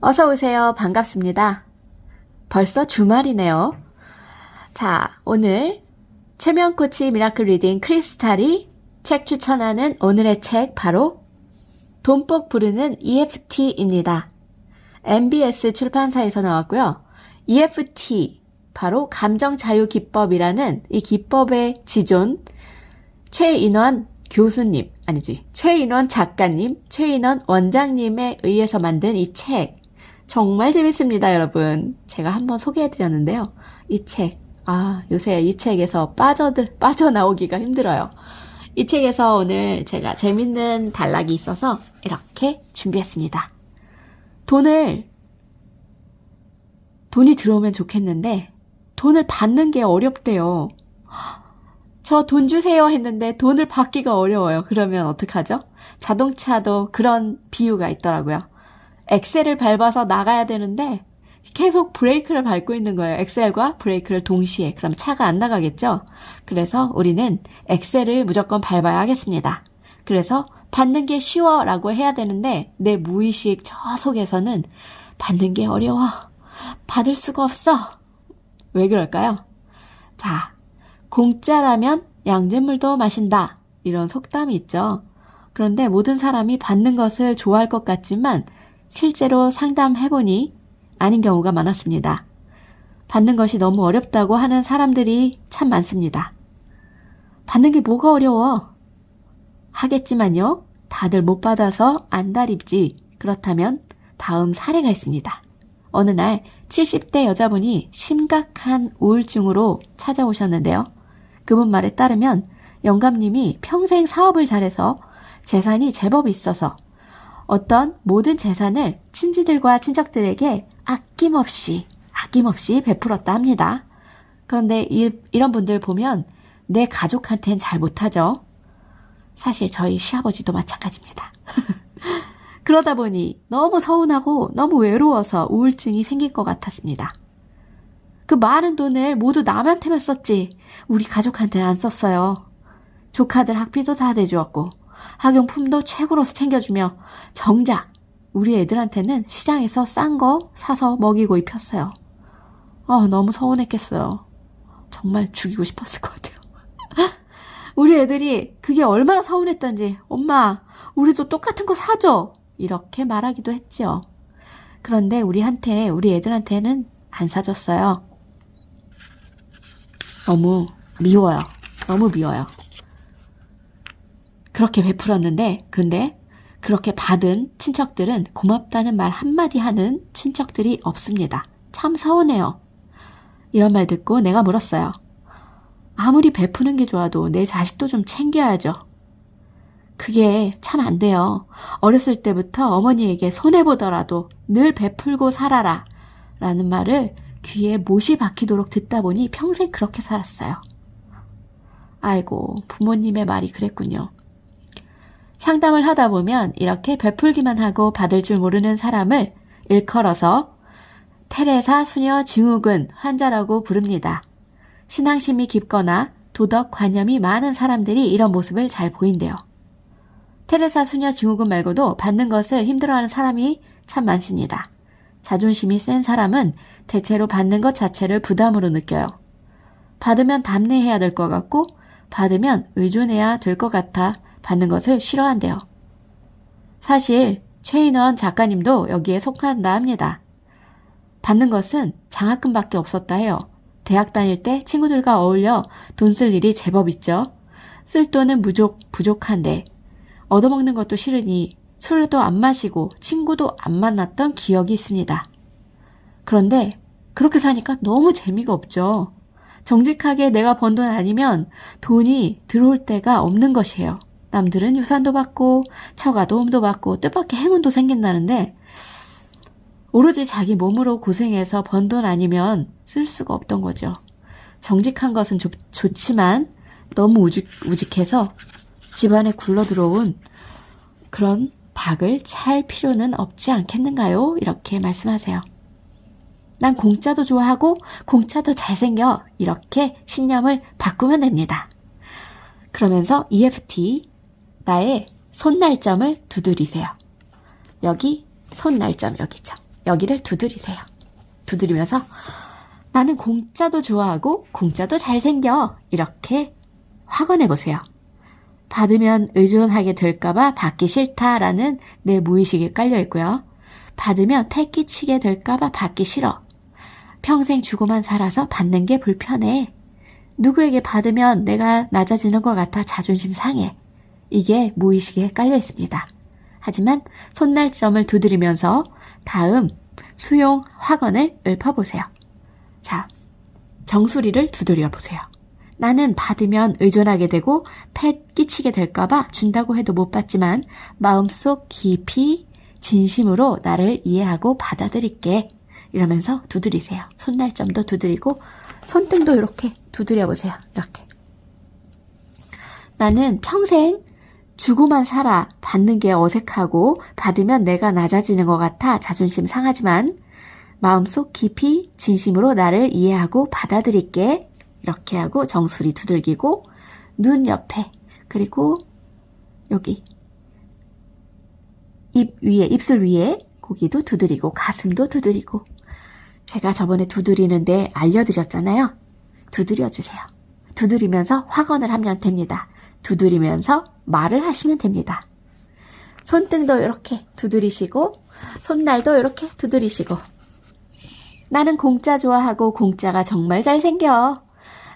어서 오세요. 반갑습니다. 벌써 주말이네요. 자, 오늘 최면 코치 미라클 리딩 크리스탈이 책 추천하는 오늘의 책 바로 돈복 부르는 EFT입니다. MBS 출판사에서 나왔고요. EFT 바로 감정 자유 기법이라는 이 기법의 지존 최인원 교수님 아니지 최인원 작가님 최인원 원장님에 의해서 만든 이 책 정말 재밌습니다 여러분 제가 한번 소개해드렸는데요 이 책 아 요새 이 책에서 빠져들 빠져나오기가 힘들어요 이 책에서 오늘 제가 재밌는 단락이 있어서 이렇게 준비했습니다 돈을 돈이 들어오면 좋겠는데 돈을 받는 게 어렵대요. 저 돈 주세요 했는데 돈을 받기가 어려워요. 그러면 어떡하죠? 자동차도 그런 비유가 있더라고요. 엑셀을 밟아서 나가야 되는데 계속 브레이크를 밟고 있는 거예요. 엑셀과 브레이크를 동시에. 그럼 차가 안 나가겠죠? 그래서 우리는 엑셀을 무조건 밟아야 하겠습니다. 그래서 받는 게 쉬워 라고 해야 되는데 내 무의식 저 속에서는 받는 게 어려워. 받을 수가 없어. 왜 그럴까요? 자, 공짜라면 양잿물도 마신다. 이런 속담이 있죠. 그런데 모든 사람이 받는 것을 좋아할 것 같지만 실제로 상담해보니 아닌 경우가 많았습니다. 받는 것이 너무 어렵다고 하는 사람들이 참 많습니다. 받는 게 뭐가 어려워? 하겠지만요. 다들 못 받아서 안달입지. 그렇다면 다음 사례가 있습니다. 어느 날 70대 여자분이 심각한 우울증으로 찾아오셨는데요. 그분 말에 따르면 영감님이 평생 사업을 잘해서 재산이 제법 있어서 어떤 모든 재산을 친지들과 친척들에게 아낌없이, 아낌없이 베풀었다 합니다. 그런데 이, 이런 분들 보면 내 가족한테는 잘 못하죠. 사실 저희 시아버지도 마찬가지입니다. 그러다 보니 너무 서운하고 너무 외로워서 우울증이 생길 것 같았습니다. 그 많은 돈을 모두 남한테만 썼지 우리 가족한테는 안 썼어요. 조카들 학비도 다 내주었고 학용품도 최고로 챙겨주며 정작 우리 애들한테는 시장에서 싼 거 사서 먹이고 입혔어요. 아 너무 서운했겠어요. 정말 죽이고 싶었을 것 같아요. 우리 애들이 그게 얼마나 서운했던지 엄마 우리도 똑같은 거 사줘 이렇게 말하기도 했지요. 그런데 우리한테, 우리 애들한테는 안 사줬어요. 너무 미워요. 너무 미워요. 그렇게 베풀었는데, 근데 그렇게 받은 친척들은 고맙다는 말 한마디 하는 친척들이 없습니다. 참 서운해요. 이런 말 듣고 내가 물었어요. 아무리 베푸는 게 좋아도 내 자식도 좀 챙겨야죠. 그게 참 안 돼요. 어렸을 때부터 어머니에게 손해보더라도 늘 베풀고 살아라. 라는 말을 귀에 못이 박히도록 듣다 보니 평생 그렇게 살았어요. 아이고, 부모님의 말이 그랬군요. 상담을 하다 보면 이렇게 베풀기만 하고 받을 줄 모르는 사람을 일컬어서 테레사 수녀 증후군 환자라고 부릅니다. 신앙심이 깊거나 도덕 관념이 많은 사람들이 이런 모습을 잘 보인대요. 테레사 수녀 증후군 말고도 받는 것을 힘들어하는 사람이 참 많습니다. 자존심이 센 사람은 대체로 받는 것 자체를 부담으로 느껴요. 받으면 담내해야 될 것 같고 받으면 의존해야 될 것 같아 받는 것을 싫어한대요. 사실 최인원 작가님도 여기에 속한다 합니다. 받는 것은 장학금밖에 없었다 해요. 대학 다닐 때 친구들과 어울려 돈 쓸 일이 제법 있죠. 쓸 돈은 무족, 부족한데 얻어먹는 것도 싫으니 술도 안 마시고 친구도 안 만났던 기억이 있습니다. 그런데 그렇게 사니까 너무 재미가 없죠. 정직하게 내가 번 돈 아니면 돈이 들어올 때가 없는 것이에요. 남들은 유산도 받고 처가 도움도 받고 뜻밖의 행운도 생긴다는데 오로지 자기 몸으로 고생해서 번 돈 아니면 쓸 수가 없던 거죠. 정직한 것은 좋, 좋지만 너무 우직, 우직해서 집안에 굴러 들어온 그런 박을 찰 필요는 없지 않겠는가요? 이렇게 말씀하세요. 난 공짜도 좋아하고 공짜도 잘생겨. 이렇게 신념을 바꾸면 됩니다. 그러면서 EFT, 나의 손날점을 두드리세요. 여기 손날점 여기죠. 여기를 두드리세요. 두드리면서 나는 공짜도 좋아하고 공짜도 잘생겨. 이렇게 확언해 보세요. 받으면 의존하게 될까봐 받기 싫다라는 내 무의식이 깔려 있고요. 받으면 패 끼치게 될까봐 받기 싫어. 평생 주고만 살아서 받는 게 불편해. 누구에게 받으면 내가 낮아지는 것 같아 자존심 상해. 이게 무의식에 깔려 있습니다. 하지만 손날점을 두드리면서 다음 수용 확언을 읊어보세요. 자, 정수리를 두드려 보세요. 나는 받으면 의존하게 되고 패 끼치게 될까봐 준다고 해도 못 받지만 마음속 깊이 진심으로 나를 이해하고 받아들일게. 이러면서 두드리세요. 손날점도 두드리고 손등도 이렇게 두드려 보세요. 이렇게. 나는 평생 주고만 살아 받는 게 어색하고 받으면 내가 낮아지는 것 같아 자존심 상하지만 마음속 깊이 진심으로 나를 이해하고 받아들일게. 이렇게 하고 정수리 두들기고 눈 옆에 그리고 여기 입 위에 입술 위에 고기도 두드리고 가슴도 두드리고 제가 저번에 두드리는데 알려드렸잖아요. 두드려 주세요. 두드리면서 확언을 하면 됩니다. 두드리면서 말을 하시면 됩니다. 손등도 이렇게 두드리시고 손날도 이렇게 두드리시고 나는 공짜 좋아하고 공짜가 정말 잘생겨.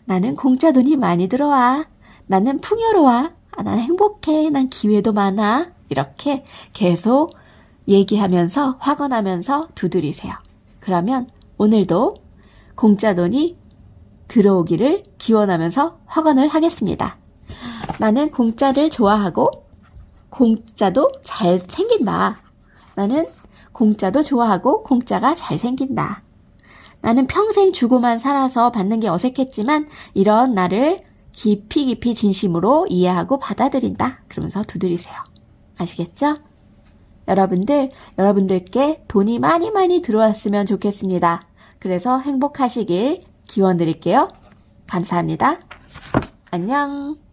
나는 공짜 돈이 많이 들어와. 나는 풍요로워. 아, 난 행복해. 난 기회도 많아. 이렇게 계속 얘기하면서 확언하면서 두드리세요. 그러면 오늘도 공짜 돈이 들어오기를 기원하면서 확언을 하겠습니다. 나는 공짜를 좋아하고 공짜도 잘 생긴다. 나는 공짜도 좋아하고 공짜가 잘 생긴다. 나는 평생 주고만 살아서 받는 게 어색했지만 이런 나를 깊이 깊이 진심으로 이해하고 받아들인다. 그러면서 두드리세요. 아시겠죠? 여러분들, 여러분들께 돈이 많이 많이 들어왔으면 좋겠습니다. 그래서 행복하시길 기원 드릴게요. 감사합니다. 안녕.